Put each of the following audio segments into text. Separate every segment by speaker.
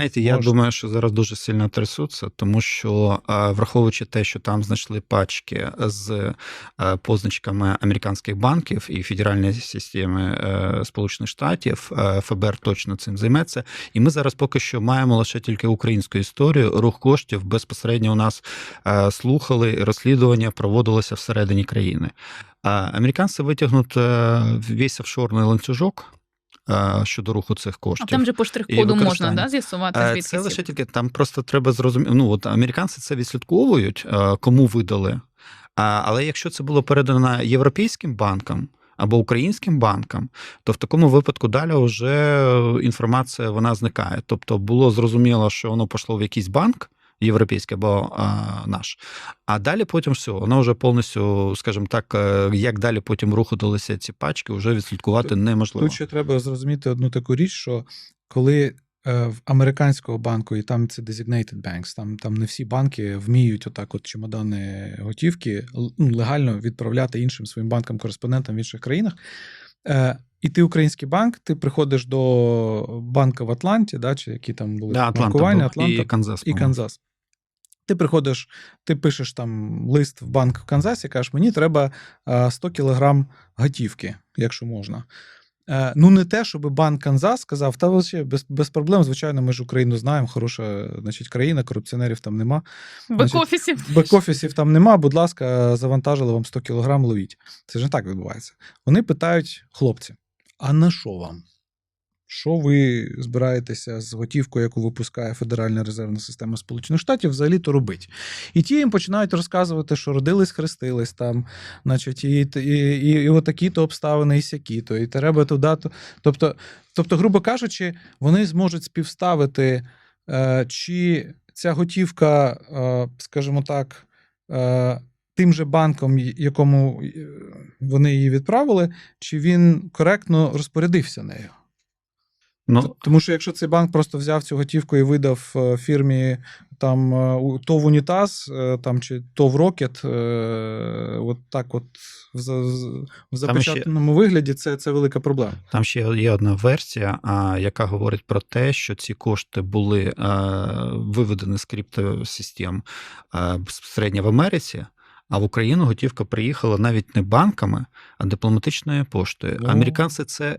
Speaker 1: Знаєте, я
Speaker 2: Можна.
Speaker 1: думаю, що зараз дуже сильно трясуться, тому що е, враховуючи те, що там знайшли пачки з е, позначками американських банків і федеральної системи е, Сполучених Штатів, ФБР точно цим займеться. І ми зараз поки що маємо лише тільки українську історію. Рух коштів безпосередньо у нас слухали, розслідування проводилося всередині країни. А американці витягнуть весь офшорний ланцюжок. Е, Щодо руху цих
Speaker 3: А
Speaker 1: коштів.
Speaker 3: там же по штрих-коду можна да, з'ясувати,
Speaker 1: Е,
Speaker 3: звідки
Speaker 1: Це лише тільки там просто треба зрозуміти. Ну от американці це відслідковують, е, кому видали. Але якщо це було передано європейським банкам або українським банкам, то в такому випадку далі вже інформація вона зникає. Тобто було зрозуміло, що воно пішло в якийсь банк. Європейський або наш, а далі потім все, воно вже повністю, скажімо так, е, як далі потім рухалися ці пачки, вже відслідкувати
Speaker 2: Тут-
Speaker 1: неможливо.
Speaker 2: Тут ще треба зрозуміти одну таку річ, що коли е, в американського банку, і там це designated banks, там, там не всі банки вміють отак от чемодани готівки ну, легально відправляти іншим своїм банкам-кореспондентам в інших країнах. Е, і ти український банк, ти приходиш до банка в Атланті, да, чи які там були
Speaker 1: Да, Атланта
Speaker 2: банкування, Атланта
Speaker 1: і Канзас.
Speaker 2: і. Канзас. Ти приходиш, ти пишеш там лист в банк в Канзасі, кажеш, мені треба е, 100 кілограм готівки, якщо можна. Е, Ну, не те, щоб банк Канзас сказав, та вообще без, без проблем, звичайно, ми ж Україну знаємо, хороша значить, країна, корупціонерів там нема,
Speaker 3: бек-офісів.
Speaker 2: бек-офісів там нема, будь ласка, завантажили вам 100 кілограм, ловіть. Це ж не так відбувається. Вони питають, хлопці, а на що вам? Що ви збираєтеся з готівкою, яку випускає Федеральна резервна система Сполучених Штатів, взагалі то робити? І ті їм починають розказувати, що родились, хрестились там, значить, і, і, і, і отакі-то обставини, і сякі-то, і треба туди. то Тобто, тобто, грубо кажучи, вони зможуть співставити, е, чи ця готівка, е, скажімо так, е, тим же банком, якому вони її відправили, чи він коректно розпорядився нею.
Speaker 1: Ну,
Speaker 2: Тому що якщо цей банк просто взяв цю готівку і видав е, фірмі там е, у- ТОВ Унітаз е, там, чи ТОВ Рокет, е, от так от в, за- в запечатаному вигляді, це, це велика проблема.
Speaker 1: Там ще є одна версія, а, яка говорить про те, що ці кошти були виведені з криптосистем безпосередньо в Америці. А в Україну готівка приїхала навіть не банками, а дипломатичною поштою.
Speaker 2: Ну.
Speaker 1: Американці це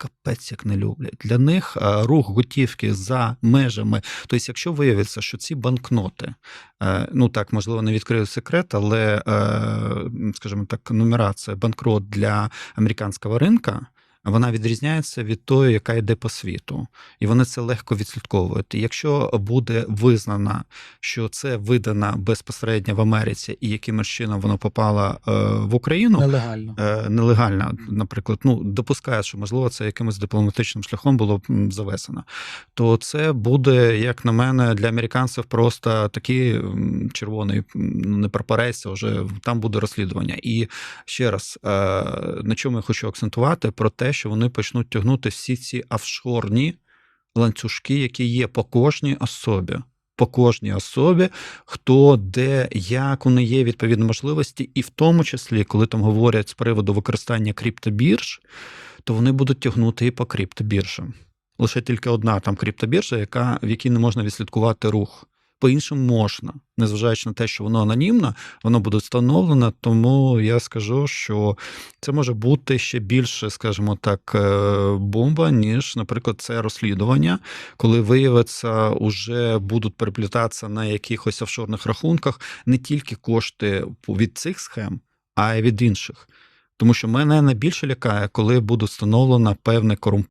Speaker 1: капець як не люблять. Для них е, рух готівки за межами. Тобто, якщо виявиться, що ці банкноти, е, ну так, можливо, не відкрию секрет, але, е, скажімо так, нумерація банкрот для американського ринка. Вона відрізняється від тої, яка йде по світу, і вони це легко відслідковують. І якщо буде визнано, що це видано безпосередньо в Америці, і якимось чином воно попало е, в Україну,
Speaker 2: Нелегально.
Speaker 1: е, нелегально, наприклад, ну допускає, що можливо це якимось дипломатичним шляхом було м, завезено, то це буде, як на мене, для американців просто такий червоний м, не прапорець, а вже там буде розслідування. І ще раз, е, на чому я хочу акцентувати, про те, що вони почнуть тягнути всі ці офшорні ланцюжки, які є по кожній особі. По кожній особі, хто де, як у неї є відповідні можливості, і в тому числі, коли там говорять з приводу використання криптобірж, то вони будуть тягнути і по криптобіржам. Лише тільки одна там криптобіржа, яка, в якій не можна відслідкувати рух. По-іншому можна, незважаючи на те, що воно анонімно, воно буде встановлено. Тому я скажу, що це може бути ще більше, скажімо так, е, бомба, ніж, наприклад, це розслідування, коли виявиться, уже будуть переплітатися на якихось офшорних рахунках не тільки кошти від цих схем, а й від інших. Тому що мене найбільше лякає, коли буде встановлено певне корум...